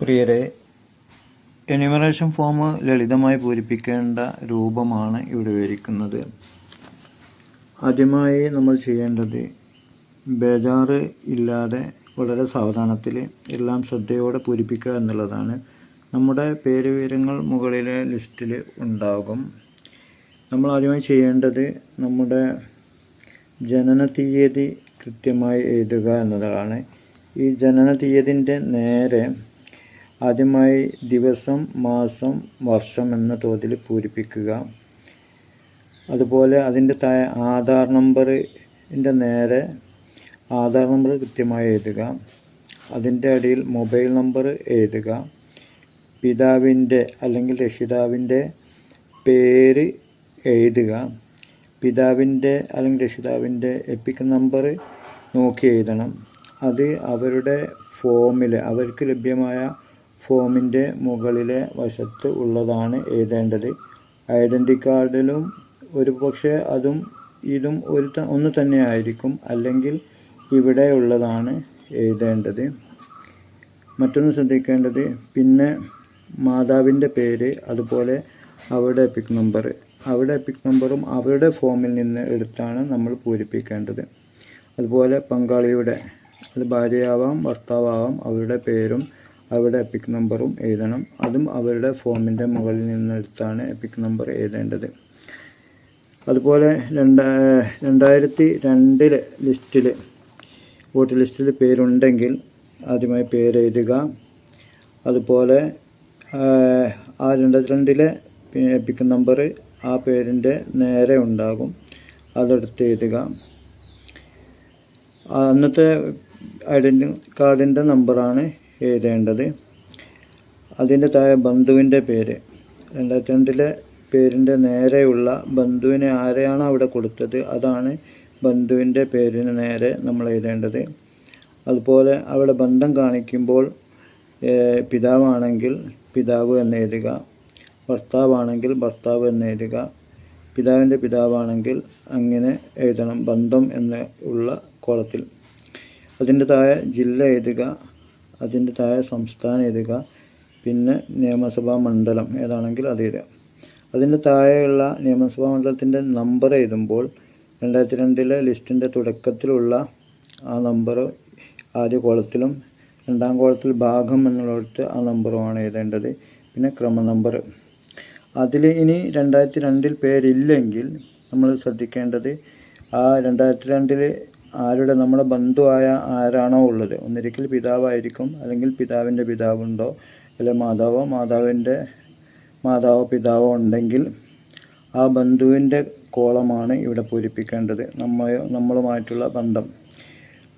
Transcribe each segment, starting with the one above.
പ്രിയരെ enumeration form ലളിതമായി പൂരിപ്പിക്കേണ്ട രൂപമാണ് ഇവിടെ വിവരിക്കുന്നത്. ആദ്യമായി നമ്മൾ ചെയ്യേണ്ടത് ബേജാറ് ഇല്ലാതെ വളരെ സാവധാനത്തിൽ എല്ലാം ശ്രദ്ധയോടെ പൂരിപ്പിക്കുക എന്നുള്ളതാണ്. നമ്മുടെ പേര് വിവരങ്ങൾ മുകളിലെ ലിസ്റ്റിൽ ഉണ്ടാകും. നമ്മൾ ആദ്യമായി ചെയ്യേണ്ടത് നമ്മുടെ ജനന തീയതി കൃത്യമായി എഴുതുക എന്നതാണ്. ഈ ജനന തീയതിന്റെ നേരെ ആദ്യമായി ദിവസം മാസം വർഷം എന്ന തോതിൽ പൂരിപ്പിക്കുക. അതുപോലെ അതിന്റെ താഴെ ആധാർ നമ്പറിന്റെ നേരെ ആധാർ നമ്പർ കൃത്യമായി എഴുതുക. അതിന്റെ അടിയിൽ മൊബൈൽ നമ്പർ എഴുതുക. പിതാവിന്റെ അല്ലെങ്കിൽ രക്ഷിതാവിന്റെ പേര് എഴുതുക. പിതാവിന്റെ അല്ലെങ്കിൽ രക്ഷിതാവിന്റെ എപ്പിക് നമ്പർ നോക്കി എഴുതണം. അത് അവരുടെ ഫോമിൽ അവർക്ക് ലഭ്യമായ ഫോമിന്റെ മുകളിലെ വശത്ത് ഉള്ളതാണ് എഴുതേണ്ടത്. ഐഡന്റി കാർഡിലും ഒരു പക്ഷേ അതും ഇതും ഒരു ഒന്ന് തന്നെ ആയിരിക്കും. അല്ലെങ്കിൽ ഇവിടെ ഉള്ളതാണ് എഴുതേണ്ടത്. മറ്റൊന്ന് ശ്രദ്ധിക്കേണ്ടത് പിന്നെ മാതാവിന്റെ പേര് അതുപോലെ അവരുടെ എപ്പിക് നമ്പർ അവരുടെ എപ്പിക് നമ്പറും അവരുടെ ഫോമിൽ നിന്ന് എടുത്താണ് നമ്മൾ പൂരിപ്പിക്കേണ്ടത്. അതുപോലെ പങ്കാളിയുടെ അത് ഭാര്യയാവാം ഭർത്താവാം അവരുടെ പേരും അവരുടെ എപ്പിക് നമ്പറും എഴുതണം. അതും അവരുടെ ഫോമിന്റെ മുകളിൽ നിന്നെടുത്താണ് എപ്പിക് നമ്പർ എഴുതേണ്ടത്. അതുപോലെ രണ്ട രണ്ടായിരത്തി രണ്ടിൽ ലിസ്റ്റിൽ വോട്ട് ലിസ്റ്റിൽ പേരുണ്ടെങ്കിൽ ആദ്യമായി പേരെഴുതുക. അതുപോലെ ആ രണ്ടായിരത്തി രണ്ടിലെ എപ്പിക് നമ്പർ ആ പേരിന്റെ നേരെ ഉണ്ടാകും. അതെടുത്ത് എഴുതുക. അന്നത്തെ ഐഡന്റി കാർഡിന്റെ നമ്പറാണ് എഴുതേണ്ടത്. അതിന്റെ താഴെ ബന്ധുവിന്റെ പേര്. രണ്ടായിരത്തി രണ്ടിലെ പേരിന്റെ നേരെയുള്ള ബന്ധുവിനെ ആരെയാണ് അവിടെ കൊടുത്തത്? അതാണ് ബന്ധുവിന്റെ പേരിന് നേരെ നമ്മൾ എഴുതേണ്ടത്. അതുപോലെ അവിടെ ബന്ധം കാണിക്കുമ്പോൾ പിതാവാണെങ്കിൽ പിതാവ് എന്ന് എഴുതുക. ഭർത്താവാണെങ്കിൽ ഭർത്താവ് എന്ന് എഴുതുക. പിതാവിന്റെ പിതാവാണെങ്കിൽ അങ്ങനെ എഴുതണം. ബന്ധം എന്ന് ഉള്ള കോളത്തിൽ. അതിന്റെ താഴെ ജില്ല എഴുതുക. അതിന്റെ താഴെ സംസ്ഥാനം എഴുതുക. പിന്നെ നിയമസഭാ മണ്ഡലം ഏതാണെങ്കിൽ അത് എഴുതുക. അതിന്റെ താഴെയുള്ള നിയമസഭാ മണ്ഡലത്തിന്റെ നമ്പർ എഴുതുമ്പോൾ രണ്ടായിരത്തി രണ്ടിലെ ലിസ്റ്റിന്റെ തുടക്കത്തിലുള്ള ആ നമ്പർ ആദ്യ കോളത്തിലും രണ്ടാം കോളത്തിൽ ഭാഗം എന്നുള്ളിടത്ത് ആ നമ്പറുമാണ് എഴുതേണ്ടത്. പിന്നെ ക്രമ നമ്പർ അതിൽ ഇനി രണ്ടായിരത്തി രണ്ടിൽ പേരില്ലെങ്കിൽ നമ്മൾ ശ്രദ്ധിക്കേണ്ടത് ആ രണ്ടായിരത്തി രണ്ടിൽ ആരുടെ നമ്മുടെ ബന്ധുവായ ആരാണോ ഉള്ളത്. ഒന്നിരിക്കൽ പിതാവായിരിക്കും. അല്ലെങ്കിൽ പിതാവിന്റെ പിതാവുണ്ടോ? അല്ലെങ്കിൽ മാതാവോ? മാതാവിന്റെ മാതാവോ പിതാവോ ഉണ്ടെങ്കിൽ ആ ബന്ധുവിന്റെ കോളമാണ് ഇവിടെ പൂരിപ്പിക്കേണ്ടത്. നമ്മ നമ്മളുമായിട്ടുള്ള ബന്ധം.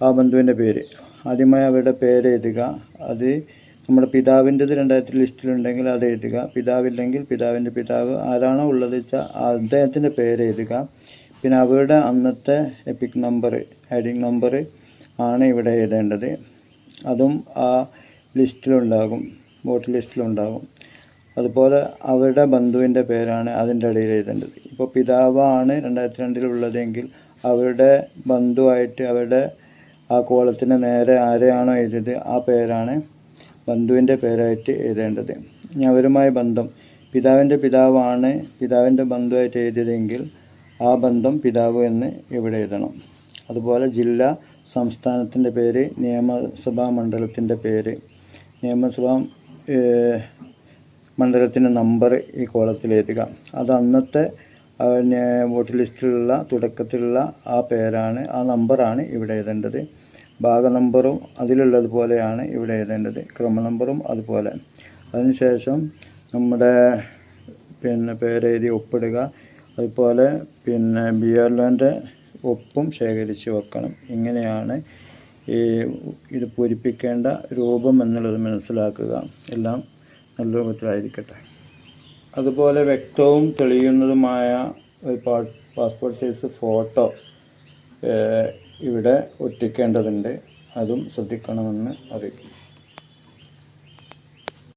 ആ ബന്ധുവിന്റെ പേര്. ആദ്യമായി അവരുടെ പേര് എഴുതുക. അത് നമ്മുടെ പിതാവിന്റെത് രണ്ടായിരത്തി ലിസ്റ്റിലുണ്ടെങ്കിൽ അത് എഴുതുക. പിതാവില്ലെങ്കിൽ പിതാവിന്റെ പിതാവ് ആരാണോ ഉള്ളത് വെച്ചാൽ അദ്ദേഹത്തിന്റെ പേര് എഴുതുക. പിന്നെ അവരുടെ അന്നത്തെ എപ്പിക് നമ്പർ ഐഡിങ് നമ്പർ ആണ് ഇവിടെ എഴുതേണ്ടത്. അതും ആ ലിസ്റ്റിലുണ്ടാകും വോട്ട് ലിസ്റ്റിലുണ്ടാകും. അതുപോലെ അവരുടെ ബന്ധുവിന്റെ പേരാണ് അതിന്റെ ഇടയിൽ എഴുതേണ്ടത്. ഇപ്പോൾ പിതാവാണ് രണ്ടായിരത്തി രണ്ടിലുള്ളതെങ്കിൽ അവരുടെ ബന്ധുവായിട്ട് അവരുടെ ആ കോളത്തിന് നേരെ ആരെയാണോ എഴുതിയത് ആ പേരാണ് ബന്ധുവിന്റെ പേരായിട്ട് എഴുതേണ്ടത്. ഇനി അവരുമായി ബന്ധം പിതാവിന്റെ പിതാവാണ് പിതാവിന്റെ ബന്ധുവായിട്ട് എഴുതിയതെങ്കിൽ ആ ബന്ധം പിതാവ് എന്ന് ഇവിടെ എഴുതണം. അതുപോലെ ജില്ല സംസ്ഥാനത്തിന്റെ പേര് നിയമസഭാ മണ്ഡലത്തിന്റെ പേര്. നിയമസഭാ മണ്ഡലത്തിന്റെ നമ്പർ ഈ കോളത്തിൽ എഴുതുക. അത് അന്നത്തെ വോട്ട് ലിസ്റ്റിലുള്ള തുടക്കത്തിലുള്ള ആ പേരാണ് ആ നമ്പറാണ് ഇവിടെ എഴുതേണ്ടത്. ഭാഗ നമ്പറും അതിലുള്ളതുപോലെയാണ് ഇവിടെ എഴുതേണ്ടത്. ക്രമ നമ്പറും അതുപോലെ. അതിനുശേഷം നമ്മുടെ പിന്നെ പേരെഴുതി ഒപ്പിടുക. അതുപോലെ പിന്നെ ബിയർലോന്റെ ഒപ്പും ശേഖരിച്ച് വെക്കണം. ഇങ്ങനെയാണ് ഈ ഇത് പൂരിപ്പിക്കേണ്ട രൂപം എന്നുള്ളത് മനസ്സിലാക്കുക. എല്ലാം നല്ല രൂപത്തിലായിരിക്കട്ടെ. അതുപോലെ വ്യക്തവും തെളിയുന്നതുമായ ഒരു പാസ്പോർട്ട് സൈസ് ഫോട്ടോ ഇവിടെ ഒട്ടിക്കേണ്ടതുണ്ട്. അതും ശ്രദ്ധിക്കണമെന്ന് അറിയിക്കും